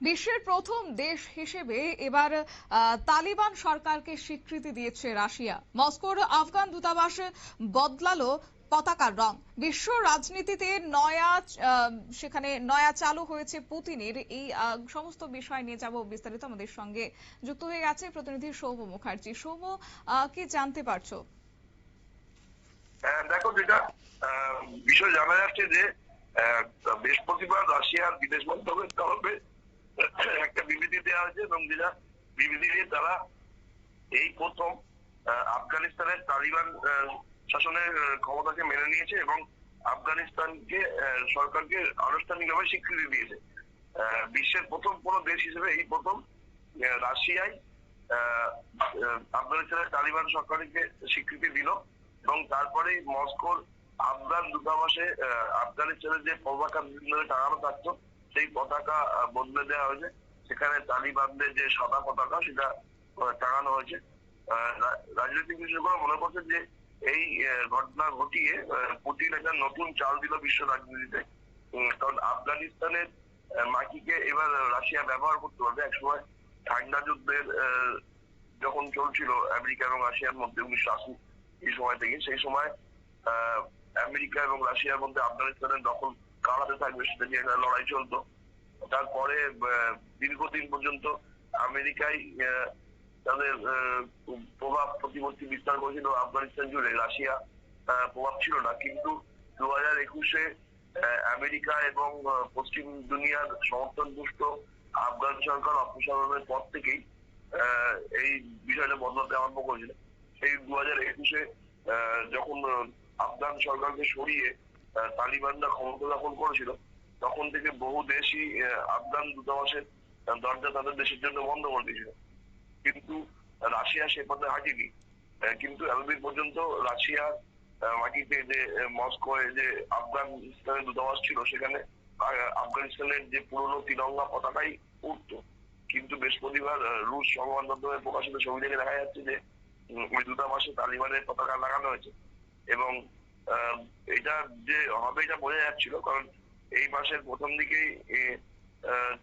বিশ্বের প্রথম দেশ হিসেবে এবার তালিবান সরকারকে স্বীকৃতি দিয়েছে রাশিয়া। মস্কোর আফগান দূতাবাস বদলালো পতাকার রং। বিশ্ব রাজনীতিতে নয়া সেখানে নয়া চালু হয়েছে পুতিনের। এই সমস্ত বিষয় নিয়ে যাব বিস্তারিত আমাদের সঙ্গে যুক্ত হয়ে গেছে প্রতিনিধি সৌম্য মুখার্জি। আহ, কি জানতে পারছ? দেখো যেটা বিষয় জানা যাচ্ছে যে বৃহস্পতিবার রাশিয়ার বিদেশ মন্ত্রকের তরফে একটা বিবৃতি দেওয়া হয়েছে এবং যেটা বিবৃতি দিয়ে তারা এই প্রথম আফগানিস্তানের তালিবান শাসনের ক্ষমতাকে মেনে নিয়েছে এবং আফগানিস্তানকে সরকারকে আনুষ্ঠানিকভাবে স্বীকৃতি দিয়েছে। বিশ্বের প্রথম কোন দেশ হিসেবে এই প্রথম রাশিয়ায় আফগানিস্তানের তালিবান সরকারকে স্বীকৃতি দিল এবং তারপরেই মস্কোর আফগান দূতাবাসে আফগানিস্তানের যে বিভিন্ন টাঙানো থাকতো সেই পতাকা বদলে দেওয়া হয়েছে। সেখানে তালিবানদের যে সাদা পতাকা, সেটা টাঙানো হয়েছে। রাজনৈতিক বিশেষজ্ঞরা মনে করছেন যে এই ঘটনা ঘটিয়ে পুতিন একটা নতুন চাল দিল বিশ্ব রাজনীতিতে। কারণ আফগানিস্তানের মাটিকে এবার রাশিয়া ব্যবহার করতে পারবে। একসময় ঠান্ডা যুদ্ধের যখন চলছিল আমেরিকা এবং রাশিয়ার মধ্যে উনিশশো আশি এই সময় থেকে, সেই সময় আমেরিকা এবং রাশিয়ার মধ্যে আফগানিস্তানের দখল কারাতে থাকবে, সেটা নিয়ে একটা লড়াই চলতো। তারপরে দীর্ঘদিন পর্যন্ত আমেরিকায় তাদের প্রভাব প্রতিপত্তি বিস্তার করেছিল আফগানিস্তান জুড়ে। রাশিয়া প্রভাব ছিল না। কিন্তু দু হাজার একুশে আমেরিকা এবং পশ্চিম দুনিয়ার সমর্থন পুষ্ট আফগান সরকার অপসারণের পর থেকেই এই বিষয়টা বদলাতে আরম্ভ করেছিল। সেই দু হাজার একুশে যখন আফগান সরকারকে সরিয়ে তালিবানরা ক্ষমতা দখল করেছিল, তখন থেকে বহু দেশই আফগান দূতাবাসের দরজা তাদের দেশের জন্য বন্ধ করে দিয়েছিল। কিন্তু রাশিয়া সে পথে হাঁটেনি। কিন্তু এতদিন পর্যন্ত রাশিয়া মাটিতে যে মস্কোয় যে আফগানিস্তানের দূতাবাস ছিল, সেখানে আফগানিস্তানের যে পুরনো তিরঙ্গা পতাকাই উঠতো কিন্তু বৃহস্পতিবার রুশ সংবাদ মাধ্যমে প্রকাশিত ছবি থেকে দেখা যাচ্ছে যে ওই দূতাবাসে তালিবানের পতাকা লাগানো হয়েছে এবং এটা যে হবে এটা বোঝা যাচ্ছিল, কারণ এই মাসের প্রথম দিকেই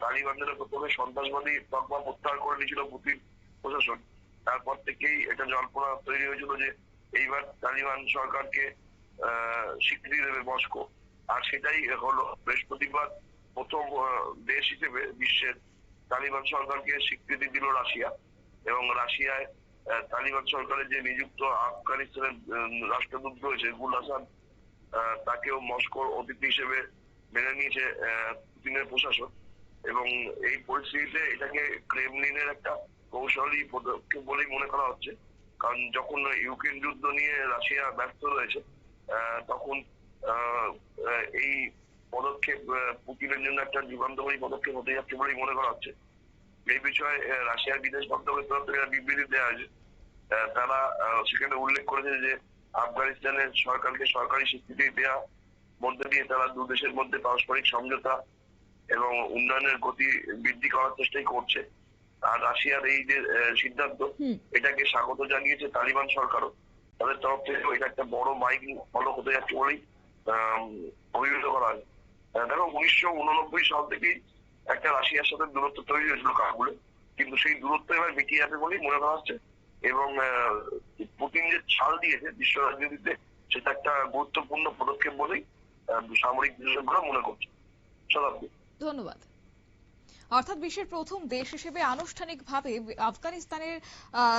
তালিবানদের প্রথমে সন্ত্রাসবাদী তকমা প্রত্যাহার করে নিয়েছিল পুতিন প্রশাসন। তারপর থেকেই এটা জল্পনা তৈরি হয়েছিল যে এইবার তালিবান সরকারকে স্বীকৃতি দেবে মস্কো। আর সেটাই হলো বৃহস্পতিবার প্রথম দেশ হিসেবে বিশ্বের তালিবান সরকারকে স্বীকৃতি দিল রাশিয়া। এবং রাশিয়ায় তালিবান সরকারের যে নিযুক্ত আফগানিস্তানের রাষ্ট্রদূত রয়েছে গুল হাসান তাকেও মস্কোর অতিথি হিসেবে মেনে নিয়েছে পুতিনের প্রশাসন এবং এই পরিস্থিতিতে এটাকে ক্রেমলিনের একটা কৌশলী পদক্ষেপ বলেই মনে করা হচ্ছে। কারণ যখন ইউক্রেন যুদ্ধ নিয়ে রাশিয়া ব্যস্ত রয়েছে তখন এই পদক্ষেপ পুতিনের জন্য একটা যুগান্তকারী পদক্ষেপ হতে যাচ্ছে বলেই মনে করা হচ্ছে। এই বিষয়ে রাশিয়ার বিদেশ মন্ত্রকের তরফ থেকে বিবৃতি দেওয়া হয়েছে। তারা সেখানে উল্লেখ করেছে যে আফগানিস্তানের সরকারকে সরকারি স্বীকৃতি দেওয়া মধ্যে দিয়ে তারা দু দেশের মধ্যে পারস্পরিক সমঝোতা এবং উন্নয়নের গতি বৃদ্ধি করার চেষ্টাই করছে। আর রাশিয়ার এই যে সিদ্ধান্ত এটাকে স্বাগত জানিয়েছে তালিবান সরকারও। তাদের তরফ থেকে এটা একটা বড় মাইক ফলো হতে যাচ্ছে বলেই অভিহিত করা হয়। দেখো উনিশশো উননব্বই সাল থেকেই একটা রাশিয়ার সাথে দূরত্ব তৈরি হয়েছিল কাকুলে কিন্তু সেই দূরত্ব এবার মিটিয়ে যাবে বলেই মনে করা হচ্ছে। এবং পুতিন যে ছাল দিয়েছে বিশ্ব রাজনীতিতে, সেটা একটা গুরুত্বপূর্ণ পদক্ষেপ বলেই সামরিক বিশেষজ্ঞরা মনে করছে। শতাব্দী ধন্যবাদ। অর্থাৎ বিশ্বের প্রথম দেশ হিসেবে আনুষ্ঠানিকভাবে আফগানিস্তানের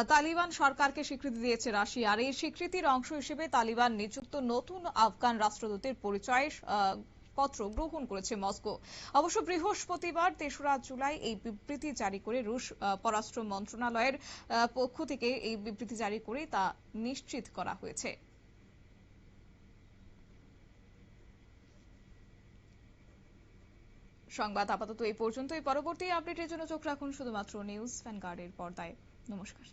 তালিবান সরকারকে স্বীকৃতি দিয়েছে রাশিয়া। আর এই স্বীকৃতির অংশ হিসেবে তালিবান নিযুক্ত নতুন আফগান রাষ্ট্রদূতের পরিচয় পত্র গ্রহণ করেছে মস্কো। অবশ্য বৃহস্পতিবার তেসরা জুলাই এই বিবৃতি জারি করে রুশ পররাষ্ট্র মন্ত্রণালয়ের পক্ষ থেকে এই বিবৃতি জারি করে তা নিশ্চিত করা হয়েছে। সংবাদ আপাতত এই পর্যন্তই। পরবর্তী আপডেটের জন্য চোখ রাখুন শুধুমাত্র নিউজ ভ্যানগার্ডের পর্দায়। নমস্কার।